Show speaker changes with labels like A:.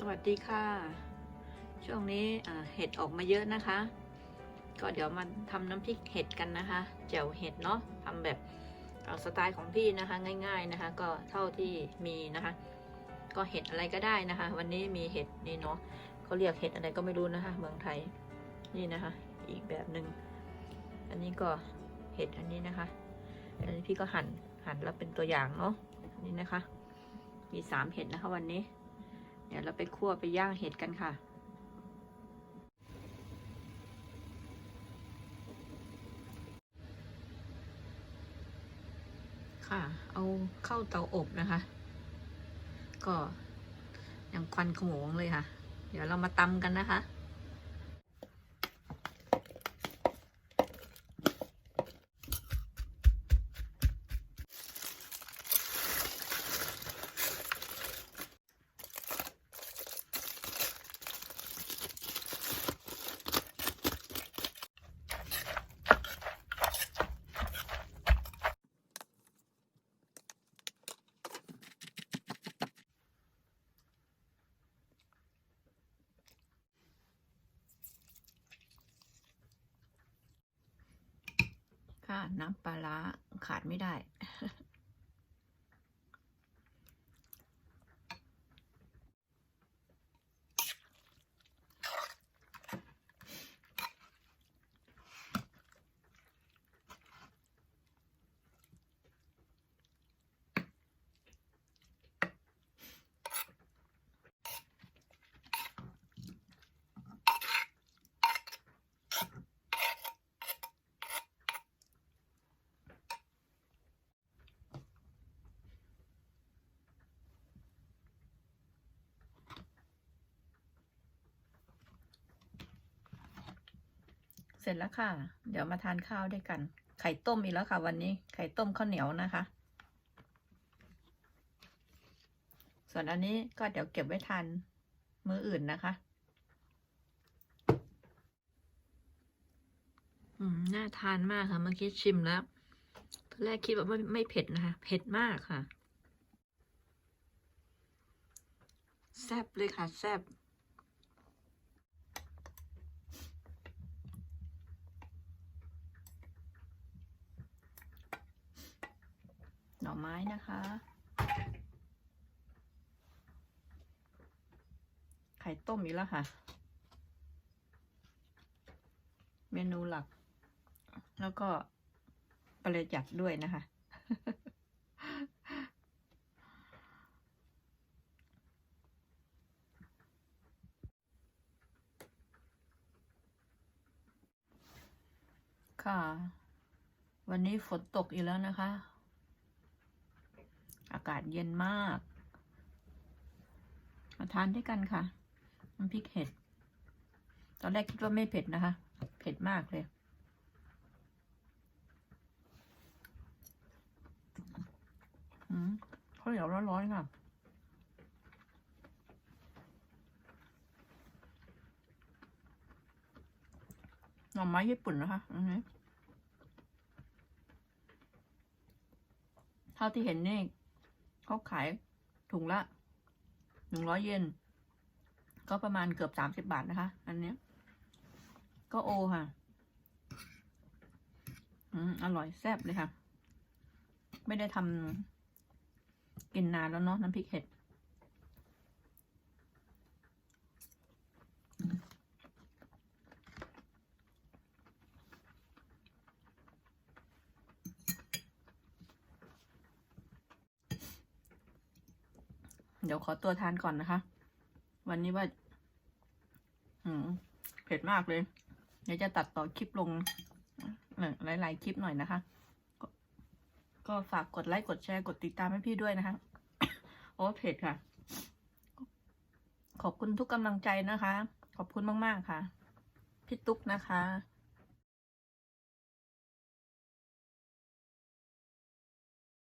A: สวัสดีค่ะ ช่วงนี้เห็ดออกมาเยอะนะคะ ก็เดี๋ยวมาทำน้ำพริกเห็ดกันนะคะแจ่วเห็ดเนาะทำแบบสไตล์ของพี่นะคะง่าย ๆนะคะ ก็เท่าที่มีนะคะ ก็เห็ดอะไรก็ได้นะคะ วันนี้มีเห็ดนี่เนาะเขาเรียกเห็ดอะไรก็ไม่รู้นะคะ เมืองไทยนี่นะคะ อีกแบบหนึ่งอันนี้ก็เห็ดอันนี้นะคะ อันนี้พี่ก็หั่นหั่นแล้วเป็นตัวอย่างเนาะนนี้นะคะ มีสามเห็ดนะคะวันนี้ เดี๋ยวเราไปคั่วไปย่างเห็ดกันค่ะ ค่ะ เอาเข้าเตาอบนะคะ ก็ยังควันขโมงเลยค่ะ เดี๋ยวเรามาตำกันนะคะ น้ำปลาร้าขาดไม่ได้ ร็จแล้วค่ะ เดี๋ยวมาทานข้าวด้วยกัน ไข่ต้มอีกแล้วค่ะ วันนี้ ไข่ต้มข้าวเหนียวนะคะ ส่วนอันนี้ก็เดี๋ยวเก็บไว้ทานมื้ออื่นนะคะ อืม น่าทานมากค่ะ เมื่อกี้ชิมแล้วตอนแรกคิดว่าไม่ไม่เผ็ดนะคะ เผ็ดมากค่ะ แซ่บเลยค่ะ แซ่บ น่อไม้นะคะ ไข่ต้มอีกแล้วค่ะ เมนูหลัก แล้วก็ประหยัดด้วยนะคะ ค่ะ วันนี้ฝนตกอีกแล้วนะคะ อากาศเย็นมากมาทานด้วยกันค่ะน้ำพริกเห็ด ตอนแรกคิดว่าไม่เผ็ดนะคะ เผ็ดมากเลย อืมข้าวเหนียวร้อนๆค่ะหน่อไม้ญี่ปุ่นนะคะอือฮึเท่าที่เห็นนี่ เขาขายถุงละหนึ่งร้อยเยนก็ประมาณเกือบสามสิบบาทนะคะ อันเนี้ย ก็โอค่ะ อืมอร่อยแซ่บเลยค่ะ ไม่ได้ทำกินนานแล้วเนาะน้ำพริกเห็ด เดี๋ยวขอตัวทานก่อนนะคะ วันนี้ว่า อืมเผ็ดมากเลย เดี๋ยวจะตัดต่อคลิปลงหลาย ๆ คลิปหน่อยนะคะกก็ฝากกดไลค์กดแชร์กดติดตามให้พี่ด้วยนะคะ โอ้เผ็ดค่ะ ขอบคุณทุกกำลังใจนะคะ ขอบคุณมาก ๆ ค่ะ พี่ตุ๊กนะคะ